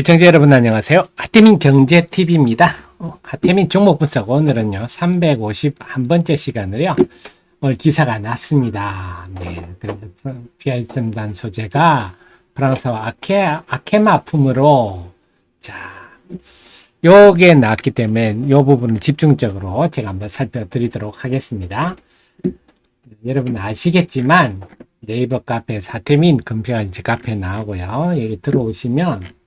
애청자 여러분 안녕하세요. 하태민 경제TV입니다. 어, 하태민 종목 분석 오늘은요 351번째 시간으로요. 오늘 기사가 났습니다. 네, 그래서 비아이튼단 소재가 프랑스와 아케 아케마 품으로 자 요게 나왔기 때문에 요 부분을 집중적으로 제가 한번 살펴드리도록 하겠습니다. 여러분 아시겠지만 네이버 카페 사태민 이제 카페 나오고요. 여기 들어오시면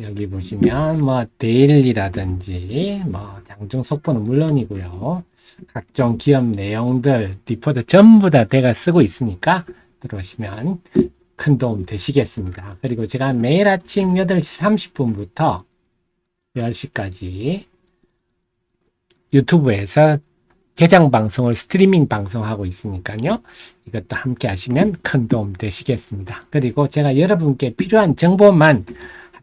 여기 보시면 뭐 데일리라든지 뭐 장중 속보는 물론이고요. 각종 기업 내용들 리포트 전부 다 내가 쓰고 있으니까 들어오시면 큰 도움 되시겠습니다. 그리고 제가 매일 아침 8시 30분부터 10시까지 유튜브에서 개장 방송을 스트리밍 방송하고 있으니까요. 이것도 함께 하시면 큰 도움 되시겠습니다. 그리고 제가 여러분께 필요한 정보만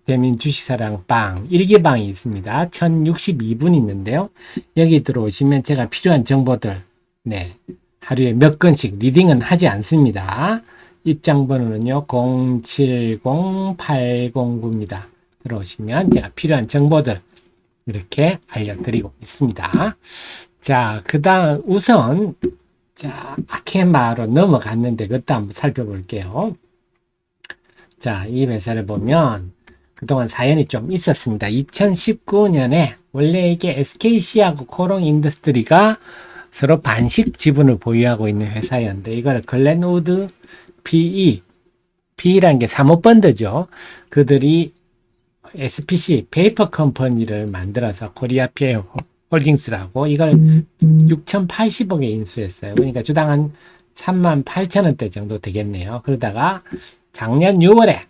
대민 주식사랑 빵 일기방이 있습니다. 1062분 있는데요. 여기 들어오시면 제가 필요한 정보들 네 하루에 몇 건씩 리딩은 하지 않습니다. 입장 번호는요 070809입니다. 들어오시면 제가 필요한 정보들 이렇게 알려드리고 있습니다. 자, 그 다음 우선 자 아케마로 넘어갔는데 그것도 한번 살펴볼게요. 자, 이 회사를 보면 그동안 사연이 좀 있었습니다. 2019년에 원래 이게 SKC하고 코롱 인더스트리가 서로 반씩 지분을 보유하고 있는 회사였는데 이걸 글렌우드 PE, PE라는 게 사모펀드죠. 그들이 SPC 페이퍼 컴퍼니를 만들어서 코리아 피에 홀딩스라고 이걸 6,080억에 인수했어요. 그러니까 주당 한 3만 8천 원대 정도 되겠네요. 그러다가 작년 6월에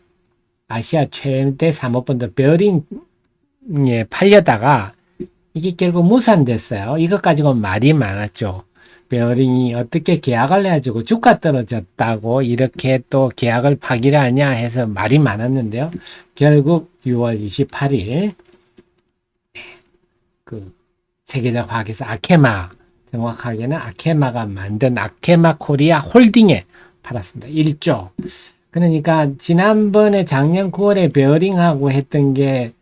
아시아 최대 사모펀드 베어링에 팔려다가 이게 결국 무산됐어요. 이것 가지고 말이 많았죠. 베어링이 어떻게 계약을 해가지고 주가 떨어졌다고 이렇게 또 계약을 파기를 하냐 해서 말이 많았는데요. 결국 6월 28일 그 세계적 화학에서 아케마 정확하게는 아케마가 만든 아케마 코리아 홀딩에 팔았습니다. 1조. 그러니까 지난번에 작년 9월에 베어링하고 했던 게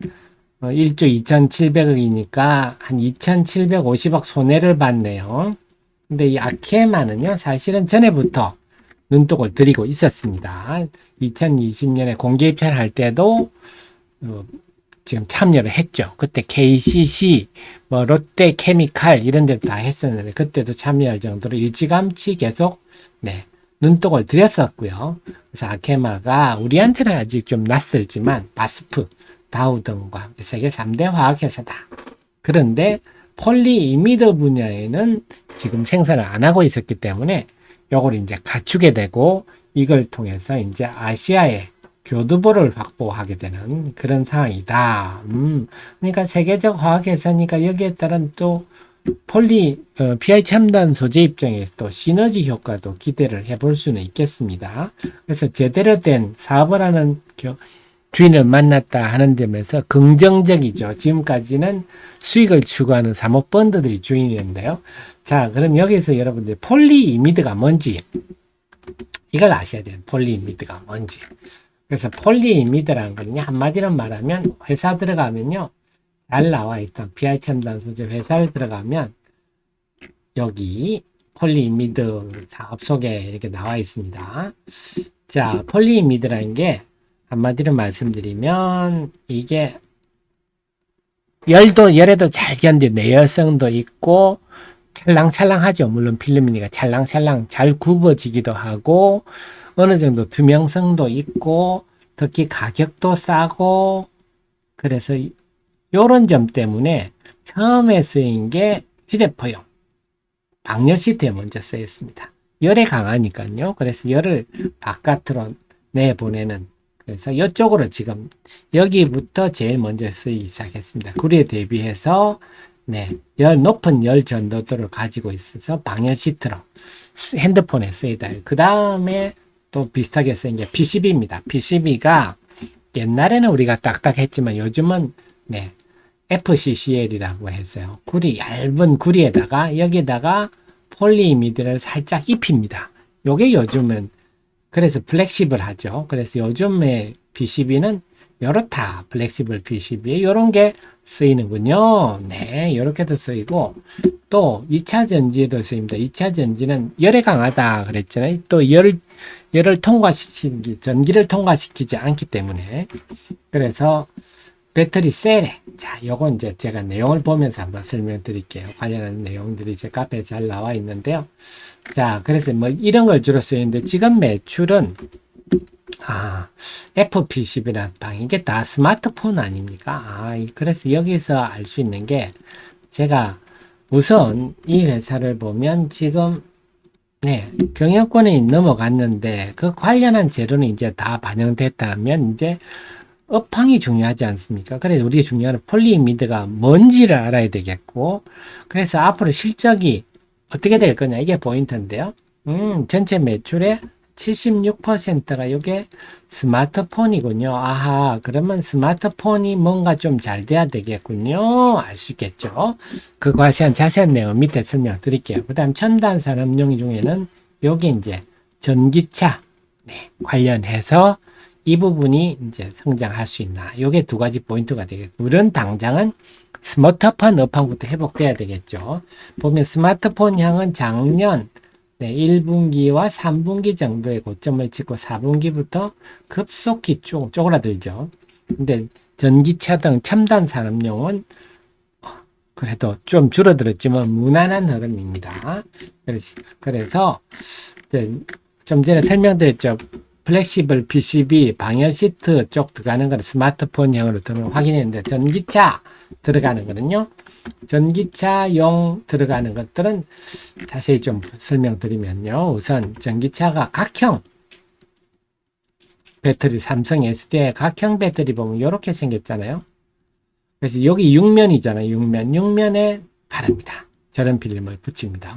1조 2,700억이니까 한 2,750억 손해를 봤네요. 근데 이 아케마는요, 사실은 전에부터 눈독을 들이고 있었습니다. 2020년에 공개 입찰 할 때도 어, 지금 참여를 했죠. 그때 KCC, 뭐 롯데 케미칼 이런 데도 다 했었는데 그때도 참여할 정도로 일찌감치 계속 네, 눈독을 들였었고요. 그래서 아케마가 우리한테는 아직 좀 낯설지만 바스프, 다우 등과 세계 3대 화학회사다. 그런데 폴리이미드 분야에는 지금 생산을 안 하고 있었기 때문에 요걸 이제 갖추게 되고 이걸 통해서 이제 아시아에 교두보를 확보하게 되는 그런 상황이다. 음, 그러니까 세계적 화학회사니까 여기에 따른 또 폴리 어, PI 첨단 소재 입장에서 또 시너지 효과도 기대를 해볼 수는 있겠습니다. 그래서 제대로 된 사업을 하는 주인을 만났다 하는 점에서 긍정적이죠. 지금까지는 수익을 추구하는 사모펀드들이 주인이었는데요. 자, 그럼 여기서 여러분들 폴리이미드가 뭔지 이걸 아셔야 돼요. 폴리이미드가 뭔지. 그래서 폴리이미드라는 거는요. 한마디로 말하면 회사 들어가면요. 잘 나와 있던 BI 첨단 소재 회사를 들어가면 여기 폴리이미드 사업 속에 이렇게 나와 있습니다. 자, 폴리이미드라는 게 한마디로 말씀드리면 이게 열도 열에도 잘 견디 내열성도 있고 찰랑찰랑하죠. 물론 필름이니까 찰랑찰랑 잘 굽어지기도 하고 어느 정도 투명성도 있고 특히 가격도 싸고 그래서 이런 점 때문에 처음에 쓰인 게 휴대폰용 방열 시트에 먼저 쓰였습니다. 열에 강하니까요. 그래서 열을 바깥으로 내보내는 그래서 이쪽으로 지금 여기부터 제일 먼저 쓰기 시작했습니다. 구리에 대비해서 네, 열 높은 열 전도도를 가지고 있어서 방열 시트로 핸드폰에 쓰이다. 그 다음에 또 비슷하게 쓰인 게 PCB입니다. PCB가 옛날에는 우리가 딱딱했지만 요즘은 네, FCCL이라고 했어요. 구리 얇은 구리에다가 여기다가 폴리이미드를 살짝 입힙니다. 요게 요즘은 그래서 플렉시블 하죠. 그래서 요즘에 PCB는 요렇다. 플렉시블 PCB에 요런 게 쓰이는군요. 네, 이렇게도 쓰이고 또 2차 전지도 쓰입니다. 2차 전지는 열에 강하다 그랬잖아요. 또 열, 열을 통과시키기, 전기를 통과시키지 않기 때문에 그래서 배터리 셀에 자, 요건 이제 제가 내용을 보면서 한번 설명드릴게요. 관련한 내용들이 제 카페에 잘 나와 있는데요. 자, 그래서 뭐 이런 걸 주로 쓰이는데 지금 매출은 아, FP10이나 방 이게 다 스마트폰 아닙니까? 아, 이- 그래서 여기서 알 수 있는 게 제가 우선 이 회사를 보면 지금 네, 경영권이 넘어갔는데 그 관련한 재료는 이제 다 반영됐다면 이제 업황이 중요하지 않습니까? 그래서 우리가 중요한 폴리미드가 뭔지를 알아야 되겠고 그래서 앞으로 실적이 어떻게 될 거냐 이게 포인트인데요. 음, 전체 매출의 76%가 이게 스마트폰이군요. 아하, 그러면 스마트폰이 뭔가 좀 잘 돼야 되겠군요. 알 수 있겠죠? 그 과시한 자세한 내용 밑에 설명드릴게요. 그 다음 첨단 산업용 중에는 요게 이제 전기차 네, 관련해서 이 부분이 이제 성장할 수 있나. 요게 두 가지 포인트가 되겠고, 우리는 당장은 스마트폰 업황부터 회복돼야 되겠죠. 보면 스마트폰 향은 작년 네, 1분기와 3분기 정도의 고점을 찍고 4분기부터 급속히 쪼, 쪼그라들죠. 근데 전기차 등 첨단 산업용은 그래도 좀 줄어들었지만 무난한 흐름입니다. 그래서, 좀 전에 설명드렸죠. 플렉시블 PCB 방열 시트 쪽 들어가는 거는 스마트폰형으로 들어 확인했는데 전기차 들어가는 거는요. 전기차용 들어가는 것들은 자세히 좀 설명드리면요. 우선 전기차가 각형 배터리 삼성 SD의 각형 배터리 보면 이렇게 생겼잖아요. 그래서 여기 6면이잖아요. 6면. 6면에 바릅니다. 저런 필름을 붙입니다.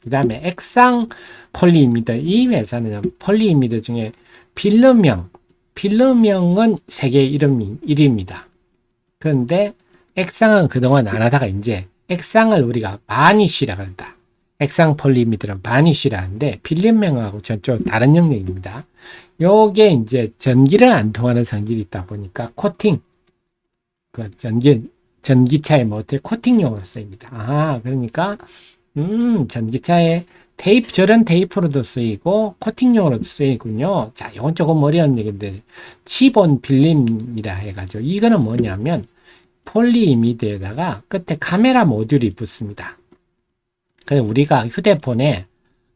그 다음에 액상 폴리이미드. 이 회사는 폴리이미드 중에 필름형. 필름형은 세계 이름, 1위입니다. 그런데 액상은 그동안 안 하다가 이제 액상을 우리가 바니쉬라고 한다. 액상 폴리미드는 바니쉬라는데 필름명하고 저쪽 다른 영역입니다. 요게 이제 전기를 안 통하는 성질이 있다 보니까 코팅 그 전기 전기차의 모터에 코팅용으로 쓰입니다. 아 그러니까 음 전기차에 테이프 저런 테이프로도 쓰이고 코팅용으로도 쓰이군요. 자, 이건 조금 어려운 얘기인데 치본 필름이라 해가지고 이거는 뭐냐면 폴리 이미드에다가 끝에 카메라 모듈이 붙습니다. 그래서 우리가 휴대폰에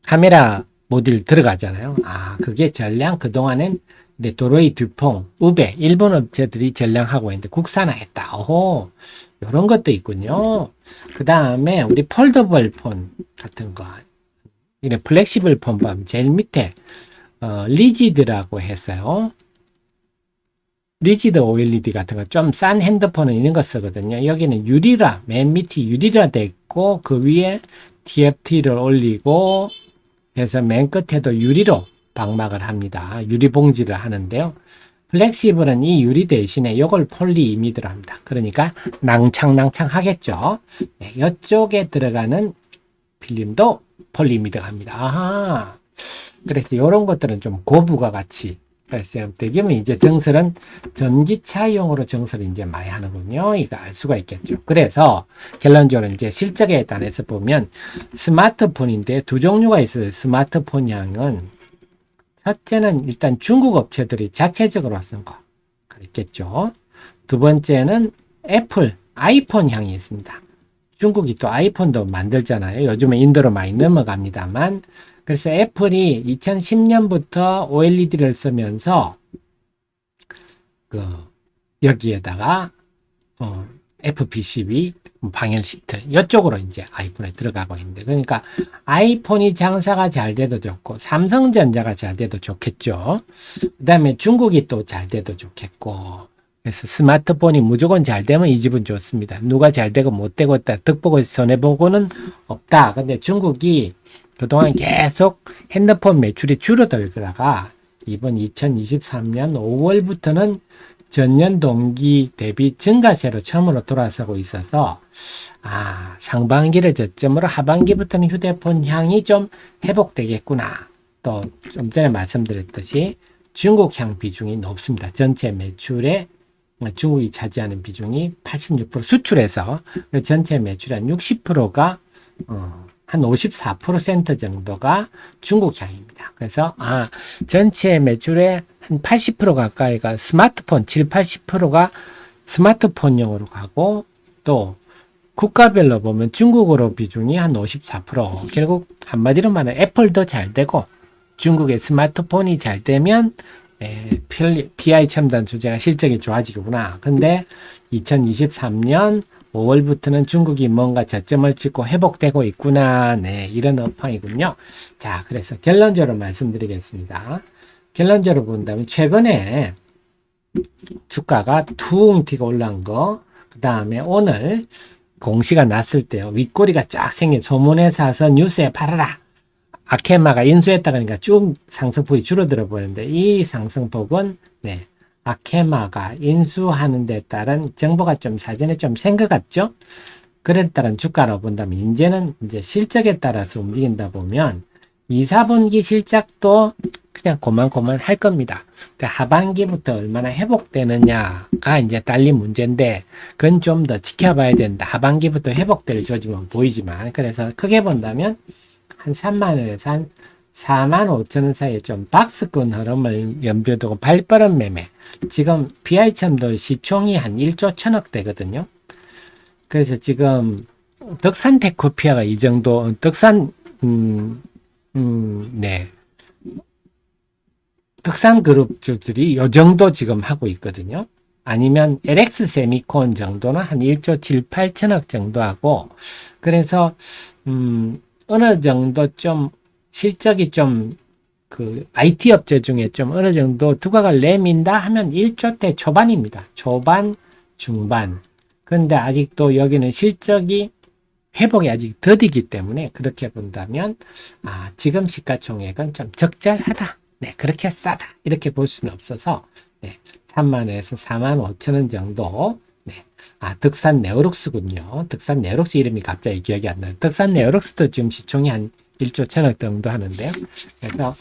카메라 모듈 들어가잖아요. 아, 그게 전량 그동안엔 네, 도로이 듀퐁, 우베, 일본 업체들이 전량하고 있는데 국산화했다. 오호, 요런 것도 있군요. 그 다음에 우리 폴더블 폰 같은 거, 이래 플렉시블 폰 보면 제일 밑에 어, 리지드라고 했어요. 리지드 OLED 같은 거 좀 싼 핸드폰은 이런 거 쓰거든요. 여기는 유리라, 맨 밑이 유리라 돼 있고 그 위에 TFT를 올리고 해서 맨 끝에도 유리로 방막을 합니다. 유리 봉지를 하는데요. 플렉시블은 이 유리 대신에 이걸 폴리 이미드로 합니다. 그러니까 낭창낭창 하겠죠. 네, 이쪽에 들어가는 필름도 폴리이미드가 합니다. 아하. 그래서 이런 것들은 좀 고부가 같이 발생 되면 이제 정설은 전기차용으로 정설을 이제 많이 하는군요. 이거 알 수가 있겠죠. 그래서 결론적으로 이제 실적에 관해서 보면 스마트폰인데 두 종류가 있어요. 스마트폰 향은 첫째는 일단 중국 업체들이 자체적으로 쓴 거. 있겠죠. 두 번째는 애플, 아이폰 향이 있습니다. 중국이 또 아이폰도 만들잖아요. 요즘에 인도로 많이 넘어갑니다만. 그래서 애플이 2010년부터 OLED를 쓰면서 그 여기에다가 어, FP12 방열 시트 이쪽으로 이제 아이폰에 들어가고 있는데 그러니까 아이폰이 장사가 잘 돼도 좋고 삼성전자가 잘 돼도 좋겠죠. 그다음에 중국이 또 잘 돼도 좋겠고 그래서 스마트폰이 무조건 잘 되면 이 집은 좋습니다. 누가 잘 되고 못 되고 있다 득보고 손해보고는 없다. 근데 중국이 그동안 계속 핸드폰 매출이 줄어들다가 이번 2023년 5월부터는 전년 동기 대비 증가세로 처음으로 돌아서고 있어서 아 상반기를 저점으로 하반기부터는 휴대폰 향이 좀 회복되겠구나. 또 좀 전에 말씀드렸듯이 중국 향 비중이 높습니다. 전체 매출의 중국이 차지하는 비중이 86% 수출에서 전체 매출의 한 60%가 어, 한 54% 정도가 중국 향입니다. 그래서 아 전체 매출의 한 80% 가까이가 스마트폰 7, 80%가 스마트폰용으로 가고 또 국가별로 보면 중국으로 비중이 한 54% 결국 한마디로 말하면 애플도 잘 되고 중국의 스마트폰이 잘 되면 에, PI 첨단 소재가 실적이 좋아지구나. 근데 2023년 5월부터는 중국이 뭔가 저점을 찍고 회복되고 있구나. 네, 이런 업황이군요. 자, 그래서 결론적으로 말씀드리겠습니다. 결론적으로 본다면 최근에 주가가 퉁 튀고 올라온 거, 그 다음에 오늘 공시가 났을 때요. 윗꼬리가 쫙 생긴 소문에 사서 뉴스에 팔아라. 아케마가 인수했다 그러니까 쭉 상승폭이 줄어들어 보이는데 이 상승폭은 네. 아케마가 인수하는 데 따른 정보가 좀 사전에 좀 생각 같죠? 그에 따른 주가로 본다면 이제는 이제 실적에 따라서 움직인다 보면 2, 4분기 실적도 그냥 고만고만 할 겁니다. 근데 하반기부터 얼마나 회복되느냐가 이제 딸린 문제인데 그건 좀 더 지켜봐야 된다. 하반기부터 회복될 조짐은 보이지만 그래서 크게 본다면 한 3만 원에서 한 4만 5천 원 사이에 좀 박스권 흐름을 염두에 두고 발빠른 매매. 지금 BI첨도 시총이 한 1조 천억 되거든요. 그래서 지금 덕산 테코피아가 이 정도, 덕산, 음, 음, 네. 덕산 그룹주들이 이 정도 지금 하고 있거든요. 아니면 LX 세미콘 정도는 한 1조 7, 8천억 정도 하고, 그래서, 음, 어느 정도 좀 실적이 좀 그 IT 업체 중에 좀 어느 정도 두가가 내민다 하면 1조대 초반입니다. 초반, 중반. 근데 아직도 여기는 실적이 회복이 아직 더디기 때문에 그렇게 본다면 아, 지금 시가총액은 좀 적절하다. 네, 그렇게 싸다. 이렇게 볼 수는 없어서 네, 3만원에서 4만 5천 원 정도 네. 아, 덕산 네오록스군요. 덕산 네오록스 이름이 갑자기 기억이 안 나요. 덕산 네오록스도 지금 시총이 한 1조 천억 정도 하는데요. 그래서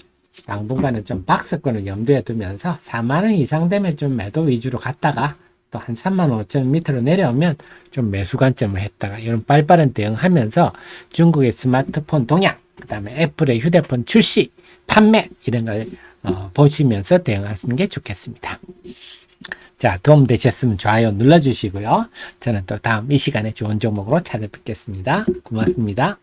당분간은 좀 박스권을 염두에 두면서 4만원 이상 되면 좀 매도 위주로 갔다가 또 한 3만 5천 밑으로 내려오면 좀 매수 관점을 했다가 이런 빨빠른 대응하면서 중국의 스마트폰 동향, 그 다음에 애플의 휴대폰 출시, 판매 이런 걸 어, 보시면서 대응하시는 게 좋겠습니다. 자, 도움 되셨으면 좋아요 눌러주시고요. 저는 또 다음 이 시간에 좋은 종목으로 찾아뵙겠습니다. 고맙습니다.